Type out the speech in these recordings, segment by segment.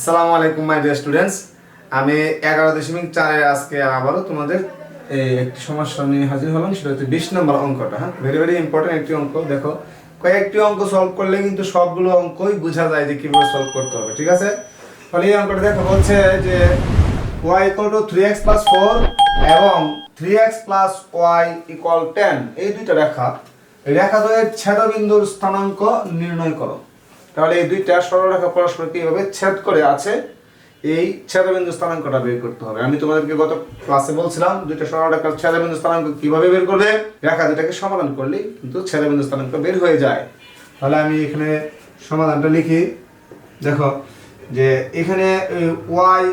আসসালামু আলাইকুম my dear students আমি এগারো দশমিক চারের আজকে আবারও তোমাদের একটি সমস্যা নিয়ে হাজির হলাম, সেটা হচ্ছে বিশ নম্বর অঙ্কটা হ্যাঁ? ভেরি ভেরি ইম্পর্টেন্ট একটি অঙ্ক, দেখো। কয়েকটি অঙ্ক সলভ করলে কিন্তু সবগুলো অঙ্কই বোঝা যায় যে কীভাবে সলভ করতে হবে, ঠিক আছে? ফলে এই অঙ্কটা দেখো বলছে যে y equal to three x plus four এবং three x plus y equal ten এই দুইটা রেখা এই রেখাদ্বয়ের ছেদবিন্দুর স্থানাঙ্ক নির্ণয় করো। তাহলে এই দুইটা সরলরেখা পরস্পর কীভাবে ছেদ করে আছে? এই ছেদবিন্দু স্থানাঙ্কটা বের করতে হবে। আমি তোমাদেরকে গত ক্লাসে বলছিলাম, দুইটা সরলরেখার ছেদবিন্দু স্থানাঙ্ক কীভাবে বের করবে? রেখা দুটাকে সমাধান করলে কিন্তু ছেদবিন্দু স্থানাঙ্ক বের হয়ে যায়। তাহলে আমি এখানে সমাধানটা লিখি। দেখো, যে এখানে ওয়াই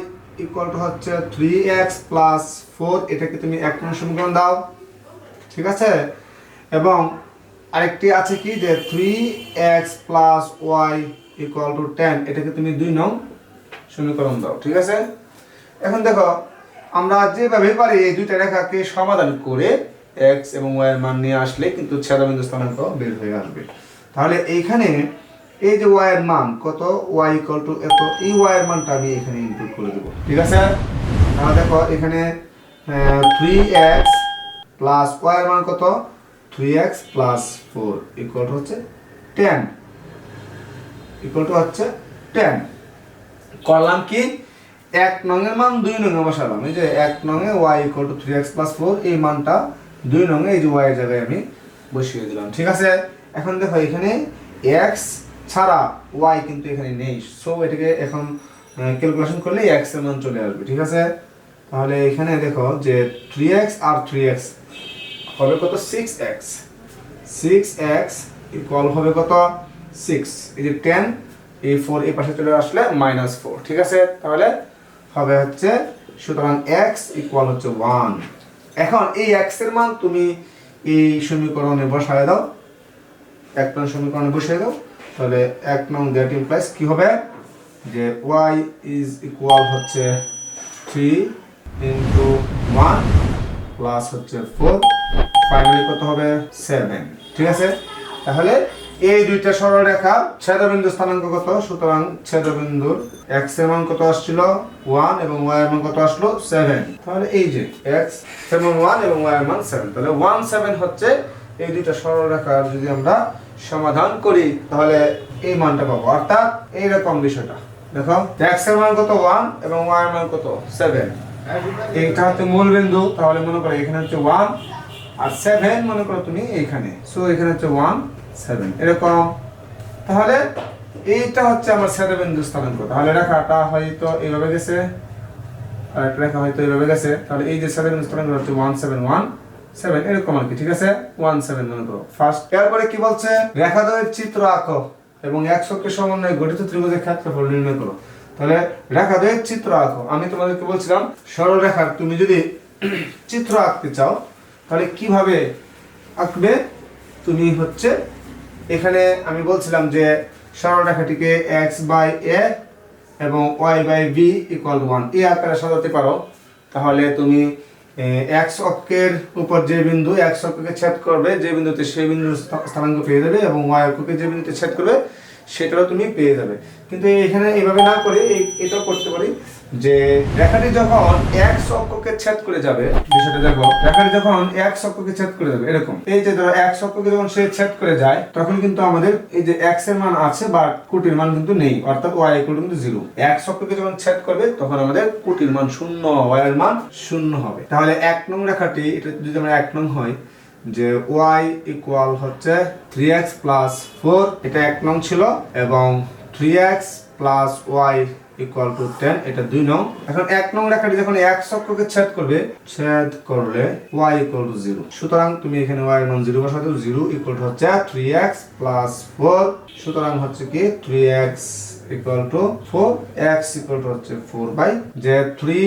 ইকুয়াল টু হচ্ছে থ্রি এক্স প্লাস ফোর এটাকে তুমি এক সমীকরণ দাও। ঠিক আছে? এবং আরেকটি আছে কি যে three x plus y equal to ten এটাকে তুমি দুই নং সমীকরণ দাও, ঠিক আছে? এখন দেখো, আমরা যেভাবে পারি এই দুইটা রেখাকে সমাধান করে এক্স এবং ওয়াই এর মান নিয়ে আসলে কিন্তু ছেদাবিন্দু স্থানাঙ্ক বের হয়ে আসবে। তাহলে এইখানে এই যে ওয়াই এর মান, কত? ওয়াই ইকুয়াল টু এত, এই ওয়াই এর মানটা আমি এখানে ইনপুট করে দেবো, ঠিক আছে? তাহলে দেখো, এখানে থ্রি এক্স প্লাস ওয়াই এর মান কত? Three x plus four equal হচ্ছে টেন ইকুয়াল টু হচ্ছে টেন করলাম কি? এক নঙের মান দুই নঙে বসালাম। এই যে এক নঙে y equal to three x plus four এই মানটা দুই নঙে এই যে ওয়াই জায়গায় আমি বসিয়ে দিলাম। ঠিক আছে? এখন দেখো এখানে এক্স ছাড়া ওয়াই কিন্তু এখানে নেই। সো এটাকে এখন ক্যালকুলেশন করলে এক্সের মান চলে আসবে। ঠিক আছে? তাহলে এখানে দেখো যে থ্রি এক্স আর থ্রি এক্স হবে কত? Six x six x equal হবে কত? সিক্স এই যে টেন এই ফোর এই পাশে চলে আসলে মাইনাস ফোর ঠিক আছে? তাহলে হবে হচ্ছে, সুতরাং এক্স ইকুয়াল হচ্ছে ওয়ান এখন এই এক্সের মান তুমি এই সমীকরণে বসায় দাও। এক নং সমীকরণে বসিয়ে দাও। তাহলে এক নং দ্যাট ইমপ্লাইজ কি হবে? যে ওয়াই ইজ ইকুয়াল হচ্ছে থ্রি ইন্টু ওয়ান প্লাস হচ্ছে ফোর ফাইনালি কত হবে? সেভেন ঠিক আছে? তাহলে এই দুইটা সরলরেখা ছেদবিন্দু স্থানাঙ্ক কত? সুতরাং ছেদবিন্দুর এক্সের মান কত আসছিল? ওয়ান এবং ওয়াই এর মান কত আসলো? সেভেন তাহলে এই যে এক্স সেভেন ওয়ান এবং ওয়াই এর মান সেভেন তাহলে ওয়ান সেভেন হচ্ছে এই দুইটা সরলরেখার যদি আমরা সমাধান করি, তাহলে এই মানটা পাবো। অর্থাৎ এইরকম বিষয়টা। দেখো এক্সের মান কত? ওয়ান এবং ওয়াই এর মান কত? সেভেন এইটা হচ্ছে মূল বিন্দু তাহলে মনে করো এখানে হচ্ছে ওয়ান আর সেভেন মনে করো তুমি এইখানে। সো এখানে হচ্ছে ওয়ান সেভেন এরকম তাহলে এইটা হচ্ছে আমার ছেদবিন্দু স্থানাঙ্ক। তাহলে রেখাটা হয়তো এইভাবে গেছে, আর একটা রেখা হয়তো এইভাবে গেছে। তাহলে এই যে ছেদবিন্দু স্থানাঙ্ক হচ্ছে ওয়ান সেভেন ওয়ান সেভেন এরকম আর কি, ঠিক আছে? ওয়ান সেভেন মনে করো। ফার্স্ট এরপরে কি বলছে? রেখাদ্বয়ের চিত্র আঁকো এবং এক শক্তি সমন্বয়ে গঠিত ত্রিভুজের ক্ষেত্রফল নির্ণয় করো। তাহলে রেখাদ্বয়ের চিত্র আঁকো। আমি তোমাদেরকে বলছিলাম সরল রেখার তুমি যদি চিত্র আঁকতে চাও তাহলে কীভাবে আঁকবে? তুমি হচ্ছে এখানে আমি বলছিলাম যে সরল রেখাটিকে এক্স বাই এ এবং y by b equal one এই আকারে সাজাতে পারো। তাহলে তুমি এক্স অক্ষের উপর যে বিন্দু এক্স অক্ষকে ছেদ করবে, যে বিন্দুতে সেই বিন্দুর স্থা- স্থানাঙ্ক পেয়ে যাবে এবং ওয়াই অক্ষকে যে বিন্দুতে ছেদ করবে সেটাও তুমি পেয়ে যাবে। কিন্তু এখানে এইভাবে না করে এটাও করতে পারি। যে রেখাটি যখন এক অক্ষকে ছেদ করে যাবে, বিষয়টা দেখো রেখাটি যখন এক অক্ষকে ছেদ করে যাবে, এরকম। এই যে ধরো এক অক্ষকে যখন সে ছেদ করে যায়, তখন কিন্তু আমাদের এই যে এক্সের মান আছে বা কোটির মান কিন্তু নেই, অর্থাৎ ওয়াই ইকুয়াল কিন্তু জিরো এক অক্ষকে যখন ছেদ করবে, তখন আমাদের কোটির মান শূন্য ওয়াই এর মান শূন্য হবে। তাহলে এক নং রেখাটি, এটা যদি আমরা এক নং হয়, যে ওয়াই ইকুয়াল হচ্ছে থ্রি এক্স প্লাস ফোর এটা এক নং ছিল, এবং three x plus y equal to ten এটা দুই নং। এখন এক নং রেখাটি যখন এক অক্ষকে ছেদ করবে, ছেদ করলে ওয়াই ইকুয়াল টু জিরো সুতরাং তুমি এখানে ওয়াই মান জিরো বসাতে জিরো ইকুয়াল টু হচ্ছে থ্রি এক্স প্লাস ফোর সুতরাং হচ্ছে কি three x equal to four x equal to হচ্ছে ফোর বাই যে থ্রি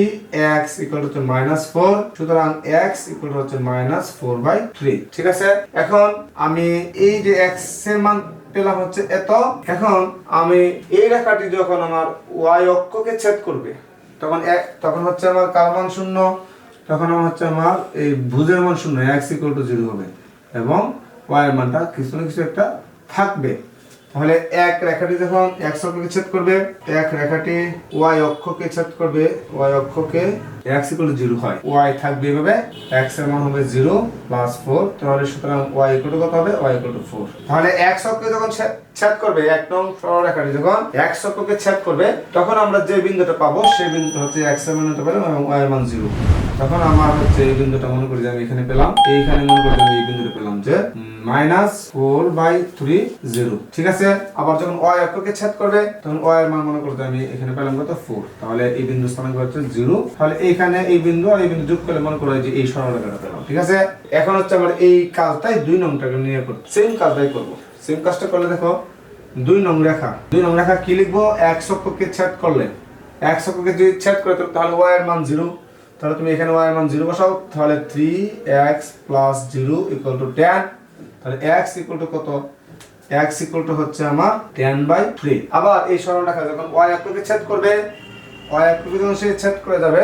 এক্স ইকুয়াল হচ্ছে মাইনাস ফোর সুতরাং এক্স ইকুয়াল হচ্ছে মাইনাস ফোর বাই থ্রি ঠিক আছে? এখন আমি এই যে এক্সের মান পেলাম হচ্ছে এত। এখন আমি এই রেখাটি যখন আমার ওয়াই অক্ষকে ছেদ করবে, তখন এক, তখন হচ্ছে আমার কার মান শূন্য? তখন আমার হচ্ছে আমার এই ভুজের মান শূন্য এক্স ইকুয়াল টু জিরো হবে। এবং ওয়াই মানটা কিছু না কিছু একটা থাকবে। তাহলে এক রেখাটি যখন এক্স অক্ষকে ছেদ করবে, এক রেখাটি ওয়াই অক্ষকে ছেদ করবে ওয়াই অক্ষকে এক্স ইকুয়াল জিরো হয়। ওয়াই থাকবে এভাবে এক্সের মান হবে জিরো প্লাস ফোর তাহলে সুতরাং ওয়াই ইকুয়াল কত হবে? ওয়াই ইকুয়াল টু ফোর তাহলে এক্স অক্ষকে যখন ছেদ করবে, এক নং সরলরেখাটি যখন এক্স অক্ষকে ছেদ করবে, তখন আমরা যে বিন্দুটা পাবো, সেই বিন্দুটা হচ্ছে এক্সের মান হতে পারে এবং ওয়াই এর মান জিরো তখন আমার হচ্ছে এই বিন্দুটা মনে করি যে আমি এখানে পেলাম, এইখানে মনে করি আমি এই বিন্দুটা পেলাম যে minus four by three zero. ঠিক আছে? আবার যখন ওয়াই অক্ষকে ছেদ করবে, তখন এর মান মনে করতে আমি এখানে পেলাম কত? ফোর তাহলে এই বিন্দু স্থানাঙ্ক হচ্ছে জিরো। তাহলে এইখানে এই বিন্দু আর এই বিন্দু যোগ করলে মনে করো যে এই সরলরেখাটা পেলাম। ঠিক আছে? এখন হচ্ছে আমার এই কাজটাই দুই নম্বরটাকে নিয়ে করব সেম কাজটাই করব। সেম কাজটা করলে দেখো, দুই নং রেখা। দুই নং রেখা কি লিখব? এক অক্ষকে ছেদ করলে। এক অক্ষকে যদি ছেদ করে, তাহলে ওয়াই এর মান জিরো। তাহলে তুমি এখানে ওয়াই এর মান জিরো বসাও। তাহলে three x plus zero equal to ten তাহলে এক্স ইকুয়াল টু কত? এক্স ইকুয়াল টু হচ্ছে আমার টেন বাই থ্রি আবার এই সরলরেখা যখন ওয়াই অক্ষকে ছেদ করবে ওয়াই অক্ষকে যখন সে ছেদ করে যাবে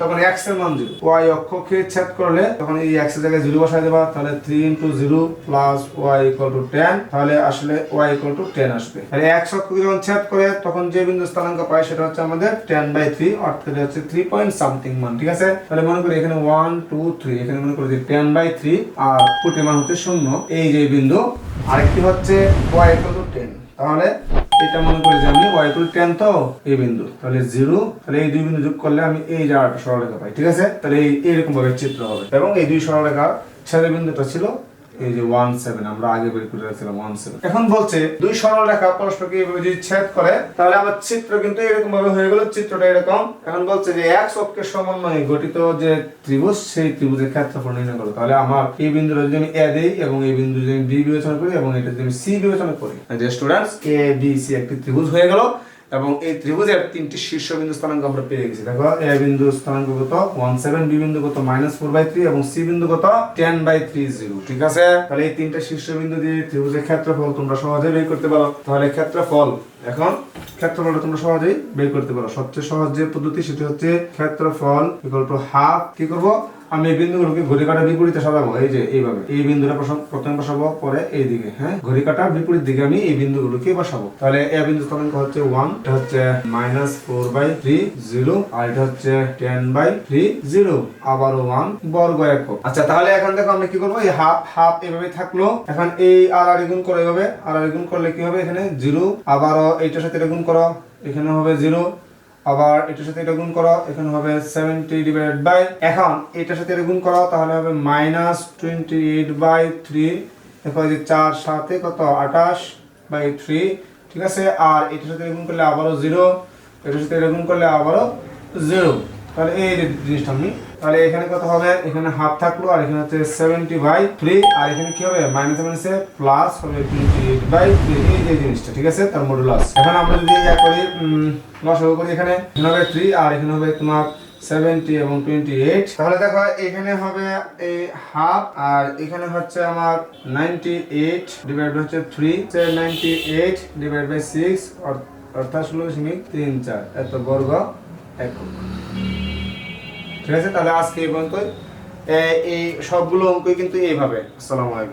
তখন এক্সের মান জিরো। ওয়াই অক্ষকে ছেদ করলে তখন এই এক্সের জায়গায় জিরো বসাই দেবা তাহলে three into zero plus y equal to ten তাহলে আসলে ওয়াই ইকুয়াল টু টেন আসবে। তাহলে এক্স অক্ষকে যখন ছেদ করে, তখন যে বিন্দু স্থানাঙ্ক পাই সেটা হচ্ছে আমাদের টেন বাই থ্রি অর্থাৎ হচ্ছে থ্রি পয়েন্ট সামথিং মান, ঠিক আছে? তাহলে মনে করি এখানে ওয়ান টু থ্রি এখানে মনে করি টেন বাই থ্রি আর ফুটি মান হচ্ছে শূন্য। এই যে বিন্দু, আরেকটি হচ্ছে ওয়াই ইকুয়াল টু টেন তাহলে এটা মনে করি যে আমি ওয়াই টু টেন তো এই বিন্দু। তাহলে জিরো তাহলে এই দুই বিন্দু যোগ করলে আমি এই জায়গাটা সরলরেখা পাই, ঠিক আছে? তাহলে এই এইরকম ভাবে চিত্র হবে। এবং এই দুই সরলরেখা ছেদ বিন্দুটা ছিল আমরা চিত্র কিন্তু এরকম ভাবে হয়ে গেল, চিত্রটা এরকম। এখন বলছে যে এক অক্ষের সমন্বয়ে গঠিত যে ত্রিভুজ, সেই ত্রিভুজের ক্ষেত্রফল নির্ণয় তাহলে আমার এই বিন্দুটা যদি আমি এ দেই এবং এই বিন্দু যদি বি বিবেচনা করি এবং এটা যদি আমি সি বিবেচনা করি যে স্টুডেন্টস এ বি সি একটি ত্রিভুজ হয়ে গেল। এবং এই ত্রিভুজের তিনটি শীর্ষ বিন্দু স্থানাঙ্ক আমরা পেয়ে গেছি। দেখো, এ বিন্দু স্থানাঙ্ক কত? ওয়ান সেভেন, বি বিন্দু কত? মাইনাস ফোর বাই থ্রি এবং সি বিন্দু কত? টেন বাই থ্রি জিরো, ঠিক আছে? তাহলে এই তিনটা শীর্ষবিন্দু দিয়ে ত্রিভুজের ক্ষেত্রফল তোমরা সহজে বের করতে পারো। তাহলে ক্ষেত্রফল এখন ক্ষেত্রফলটা তোমরা সহজেই বের করতে পারো। সবচেয়ে সহজ যে পদ্ধতি সেটি হচ্ছে ক্ষেত্রফল টু হাফ। কি করব? আমি এই বিন্দুগুলোকে ঘড়ি কাটার বিপরীতে সাজাবো। এই যে, এইভাবে। এই বিন্দুটা প্রথম- বসাবো, পরে এই দিকে হ্যাঁ? ঘড়ি কাটার বিপরীত দিকে আমি এই বিন্দুগুলোকে বসাবো। তাহলে এ বিন্দু স্থানাঙ্ক হচ্ছে ওয়ান, এটা হচ্ছে minus four by three zero, আর এটা হচ্ছে টেন বাই থ্রি জিরো, আবারও ওয়ান, বর্গ একক। আচ্ছা তাহলে এখন দেখো আমরা কি করব? এই হাফ হাফ এভাবে থাকল। এখন এই আর আর গুণ করে এভাবে আর আর গুণ করলে কি হবে এখানে? জিরো, আবারও এইটার সাথে এটা গুণ করো, এখানে হবে জিরো আবার এটার সাথে এটা গুণ করো, এখানে হবে সেভেন্টি ডিভাইড বাই এখন এটার সাথে এটা গুণ করো, তাহলে হবে minus twenty eight by three এরপর যে চার সাথে কত? আঠাশ বাই থ্রি ঠিক আছে? আর এটার সাথে গুণ করলে আবারও জিরো এটার সাথে এটা গুণ করলে আবারও জিরো তাহলে এই জিনিসটা আমি, তাহলে এখানে কত হবে? এখানে হাফ থাকল, আর এখানে হচ্ছে সেভেন্টি বাই থ্রি আর এখানে কি হবে? মাইনাস মাইনাসে প্লাস হবে টোয়েন্টি এইট বাই থ্রি এই যে জিনিসটা, ঠিক আছে? তার মডুলাস এখন আমরা যদি ইয়া করি লসাগু করি এখানে এখানে হবে থ্রি আর এখানে হবে তোমার সেভেন্টি এবং টোয়েন্টি এইট তাহলে দেখো, এখানে হবে এই হাফ আর এখানে হচ্ছে আমার নাইনটি এইট ডিভাইড হচ্ছে three ninety eight divide by six অর্থাৎ ষোলো দশমিক তিন চার, এত বর্গ একক। ঠিক আছে? তাহলে আজকে এই পর্যন্ত এই সবগুলো অঙ্কই কিন্তু এইভাবে। আসসালামু আলাইকুম।